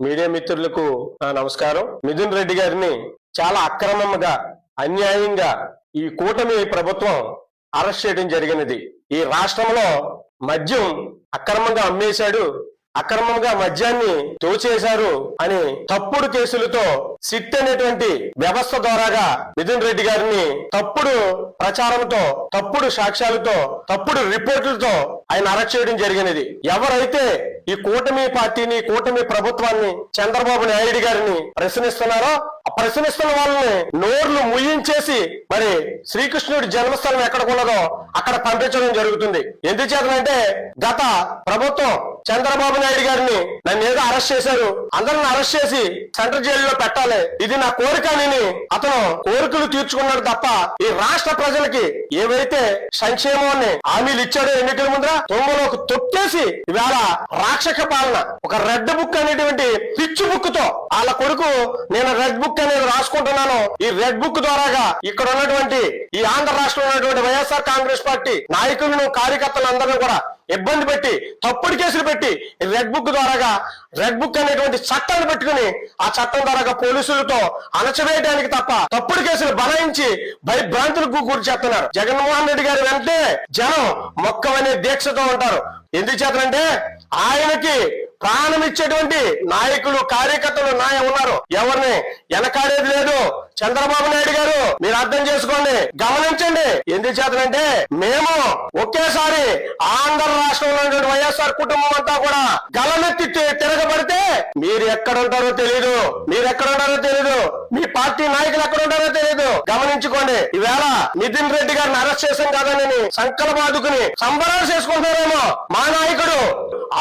Media మిత్రులకు నా నమస్కారం. మిథున్ రెడ్డి గారిని చాలా అక్రమంగా అన్యాయంగా ఈ కూటమి ప్రభుత్వం అరెస్ట్ చేయడం జరిగినది. ఈ రాష్ట్రంలో మద్యం అక్రమంగా అమ్మేశాడు అక్రమంగా మద్యాన్ని తోచేశారు అని తప్పుడు కేసులతో సిట్ అనేటువంటి వ్యవస్థ ద్వారాగా మిథున్ రెడ్డి గారిని తప్పుడు ప్రచారంతో తప్పుడు సాక్ష్యాలతో తప్పుడు రిపోర్టులతో ఆయన అరెస్ట్ చేయడం జరిగినది. ఎవరైతే ఈ కూటమి పార్టీని కూటమి ప్రభుత్వాన్ని చంద్రబాబు నాయుడు గారిని ప్రశ్నిస్తున్నారో ఆ ప్రశ్నిస్తున్న వాళ్ళని నోర్లు ముయించేసి మరి శ్రీకృష్ణుడి జన్మస్థలం ఎక్కడికున్నదో అక్కడ పంపించడం జరుగుతుంది. ఎందుచేతనంటే గత ప్రభుత్వం చంద్రబాబు నాయుడు గారిని నన్ను ఏదో అరెస్ట్ చేశారు. అందరిని అరెస్ట్ చేసి సెంట్రల్ జైల్లో పెట్టాలి. ఇది నా కోరిక అని అతను కోరికలు తీర్చుకున్నాడు తప్ప ఈ రాష్ట్ర ప్రజలకి ఏవైతే సంక్షేమాన్ని హామీలు ఇచ్చాడో ఎన్నికల ముందర తొమ్మిదిలోకి తొక్కేసి ఇవాళ రాక్షక పాలన ఒక రెడ్ బుక్ అనేటువంటి పిచ్చు బుక్తో వాళ్ళ కొడుకు నేను రెడ్ బుక్ అనేది రాసుకుంటున్నాను. ఈ రెడ్ బుక్ ద్వారాగా ఇక్కడ ఉన్నటువంటి ఈ ఆంధ్ర రాష్ట్రంలో ఉన్నటువంటి వైఎస్ఆర్ కాంగ్రెస్ పార్టీ నాయకులను కార్యకర్తలు అందరినీ కూడా ఇబ్బంది పెట్టి తప్పుడు కేసులు పెట్టి రెడ్ బుక్ ద్వారాగా రెడ్ బుక్ అనేటువంటి చట్టాన్ని పెట్టుకుని ఆ చట్టం ద్వారాగా పోలీసులతో అణచివేయడానికి తప్ప తప్పుడు కేసులు బనాయించి భయభ్రాంతులకు గురి చేస్తున్నారు. జగన్మోహన్ రెడ్డి గారు వెంటనే జనం మొక్కమనే దీక్షతో ఉంటారు. ఎందుకు చేతనంటే ఆయనకి ప్రాణం ఇచ్చేటువంటి నాయకులు కార్యకర్తలు నాయ ఉన్నారు. ఎవరిని వెనకాడేది లేదు. చంద్రబాబు నాయుడు గారు మీరు అర్థం చేసుకోండి గమనించండి. ఎందుకు చేతనంటే మేము ఒకేసారి ఆంధ్ర రాష్ట్రంలో ఉన్నటువంటి వైఎస్ఆర్ కుటుంబం అంతా కూడా గలమెత్తి తిరగబడితే మీరు ఎక్కడ ఉంటారో తెలియదు మీరు ఎక్కడ ఉంటారో తెలియదు మీ పార్టీ నాయకులు ఎక్కడ ఉంటారో తెలియదు గమనించుకోండి. ఈవేళ నితిన్ రెడ్డి గారిని అరెస్ట్ చేశాం కదని సంకల్పాదుకుని సంబరాలు చేసుకుంటారేమో మా నాయకుడు.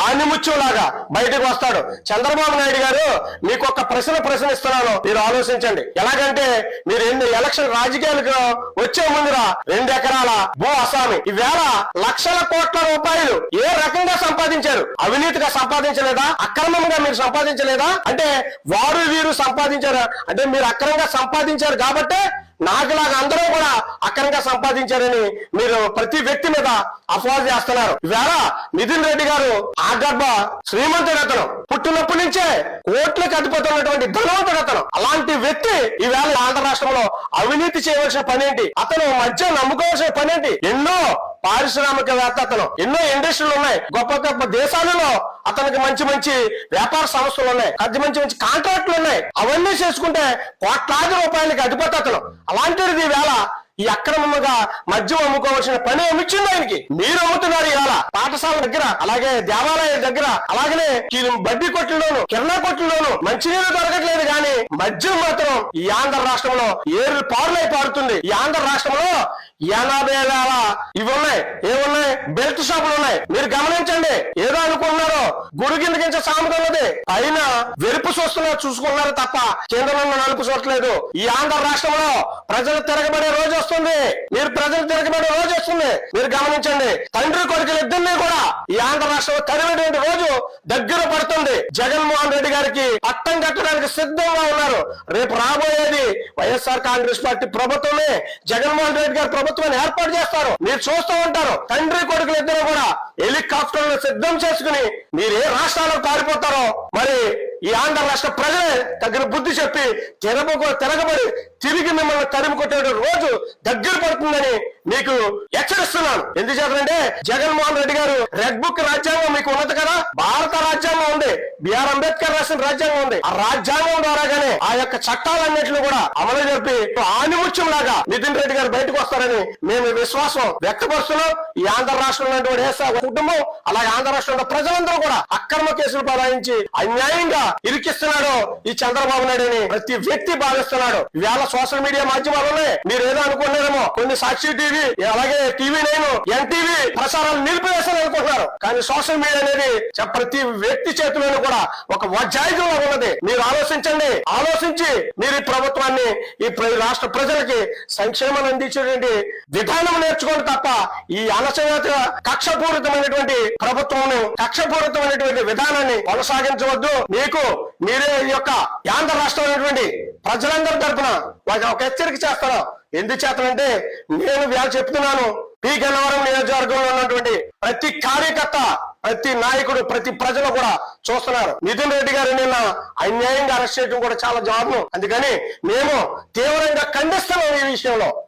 ఆనిముచ్చులాగా బయటకు వస్తాడు. చంద్రబాబు నాయుడు గారు మీకు ఒక ప్రశ్న ప్రశ్నిస్తున్నాను. మీరు ఆలోచించండి. ఎలాగంటే మీరు ఎన్ని ఎలక్షన్ రాజకీయాలకు వచ్చే ముందురా రెండు ఎకరాల భూ అసామి. ఈవేళ లక్షల కోట్ల రూపాయలు ఏ రకంగా సంపాదించారు? అవినీతిగా సంపాదించలేదా? అక్రమంగా మీరు సంపాదించలేదా? అంటే వారు వీరు సంపాదించారు. అంటే మీరు అక్రమంగా సంపాదించారు కాబట్టే నాకులాగా అందరూ కూడా అక్రమంగా సంపాదించారని మీరు ప్రతి వ్యక్తి మీద అఫవాదు చేస్తున్నారు. ఈవేళ నితిన్ రెడ్డి గారు ఆ గర్భ శ్రీమంతుడు అతను పుట్టినప్పటి నుంచే కోట్లకు అధిపతి ఉన్నటువంటి ధనవంతుడు అతను అలాంటి వ్యక్తి ఈవేళ ఆంధ్ర రాష్ట్రంలో అవినీతి చేయవలసిన పనేంటి? అతను మధ్య నమ్ముకోవాల్సిన పనేంటి? ఎన్నో పారిశ్రామికవేత్త అతను. ఎన్నో ఇండస్ట్రీలు ఉన్నాయి. గొప్ప గొప్ప దేశాలలో అతనికి మంచి మంచి వ్యాపార సంస్థలు ఉన్నాయి. అది మంచి మంచి కాంట్రాక్ట్లు ఉన్నాయి. అవన్నీ చేసుకుంటే కోట్లాది రూపాయలకి అధిపతి అతను. అలాంటిది వేళ ఈ అక్రమంగా మద్యం అమ్ముకోవాల్సిన పని అమ్మిచ్చింది ఆయనకి? మీరు అమ్ముతున్నారు ఇవాళ పాఠశాల దగ్గర అలాగే దేవాలయం దగ్గర అలాగనే బడ్డీ కొట్లలోను కిరణా కొట్లలోను మంచినీళ్ళు దొరకట్లేదు కానీ మద్యం మాత్రం ఈ ఆంధ్ర రాష్ట్రంలో ఏరు పారులై పారుతుంది. ఈ ఆంధ్ర రాష్ట్రంలో ఎనభై వేల ఇవి ఉన్నాయి. ఏమున్నాయి బెల్ట్ షాపులు ఉన్నాయి. మీరు గమనించండి. ఏదో గుడి కిందకించే సామెత ఉన్నది. అయినా వెరుపు చూస్తున్నారు చూసుకున్నారు తప్ప కేంద్రంలో నలుపు చూడట్లేదు ఈ ఆంధ్ర రాష్ట్రంలో ప్రజలు తిరగబడే రోజు వస్తుంది. మీరు ప్రజలు తిరగబడే రోజు వస్తుంది. మీరు గమనించండి. తండ్రి కొడుకులు ఇద్దరిని కూడా ఈ ఆంధ్ర రాష్ట్రంలో తరివేటువంటి రోజు దగ్గర పడుతుంది. జగన్మోహన్ రెడ్డి గారికి పట్టం కట్టడానికి సిద్ధంగా ఉన్నారు. రేపు రాబోయేది వైఎస్ఆర్ కాంగ్రెస్ పార్టీ ప్రభుత్వమే. జగన్మోహన్ రెడ్డి గారి ప్రభుత్వాన్ని ఏర్పాటు చేస్తారు. మీరు చూస్తూ ఉంటారు. తండ్రి కొడుకులు ఇద్దరు కూడా హెలికాప్టర్లు సిద్ధం చేసుకుని మీరు ఏ రాష్ట్రాలకు పారిపోతారో మరి ఈ ఆంధ్ర రాష్ట్ర ప్రజలే తగిన బుద్ధి చెప్పి తిరగ తిరగబడి తిరిగి మిమ్మల్ని తరిమి కొట్టే రోజు దగ్గర పడుతుందని మీకు హెచ్చరిస్తున్నాను. ఎందుచేతంటే జగన్మోహన్ రెడ్డి గారు రెడ్ బుక్ రాజ్యాంగం మీకు ఉన్నది కదా? భారత రాజ్యాంగం ఉంది. బిఆర్ అంబేద్కర్ రాసిన రాజ్యాంగం ఉంది. ఆ రాజ్యాంగం ద్వారాగానే ఆ యొక్క చట్టాలన్నింటినీ కూడా అమలు జరిపి ఆనిముత్యం లాగా నితిన్ రెడ్డి గారు బయటకు వస్తారని మేము విశ్వాసం వ్యక్తపరుస్తున్నాం. ఈ ఆంధ్ర రాష్ట్రంలో కుటుంబం అలాగే ఆంధ్ర రాష్ట్రంలో ప్రజలందరూ కూడా అక్రమ కేసులు బనాయించి అన్యాయంగా ఇరికిస్తున్నాడు ఈ చంద్రబాబు నాయుడుని. ప్రతి వ్యక్తి భావిస్తున్నాడు ఇవాళ సోషల్ మీడియా మాధ్యమాలనే మీరు ఏదో అనుకున్నారేమో కొన్ని సాక్షి టీవీ అలాగే టీవీ నేను ఎన్టీవీ ప్రసారాలు నిలిపివేస్తాను అనుకుంటున్నారు. కానీ సోషల్ మీడియా అనేది ప్రతి వ్యక్తి చేతిలోనూ కూడా ఒక వజ్రాయుధంగా ఉన్నది. మీరు ఆలోచించండి. ఆలోచించి మీరు ఈ ప్రభుత్వాన్ని ఈ రాష్ట్ర ప్రజలకి సంక్షేమాన్ని అందించేటువంటి విధానం నేర్చుకోండి తప్ప ఈ అలసవేత కక్షపూరితమైనటువంటి ప్రభుత్వం కక్షపూరితమైనటువంటి విధానాన్ని కొనసాగించవద్దు. మీకు మీరే ఈ యొక్క ఆంధ్ర రాష్ట్రం అనేటువంటి ప్రజలందరి తరఫున వాళ్ళకి ఒక హెచ్చరిక చేస్తాను. ఎందుకు చేస్తానంటే నేను వేళ చెప్తున్నాను. పీ. గన్నవరం నియోజకవర్గంలో ఉన్నటువంటి ప్రతి కార్యకర్త ప్రతి నాయకుడు ప్రతి ప్రజలు కూడా చూస్తున్నారు. నితిన్ రెడ్డి గారు నిన్న అన్యాయంగా అరెస్ట్ చేయడం కూడా చాలా జాబ్ అందుకని మేము తీవ్రంగా ఖండిస్తున్నాం ఈ విషయంలో.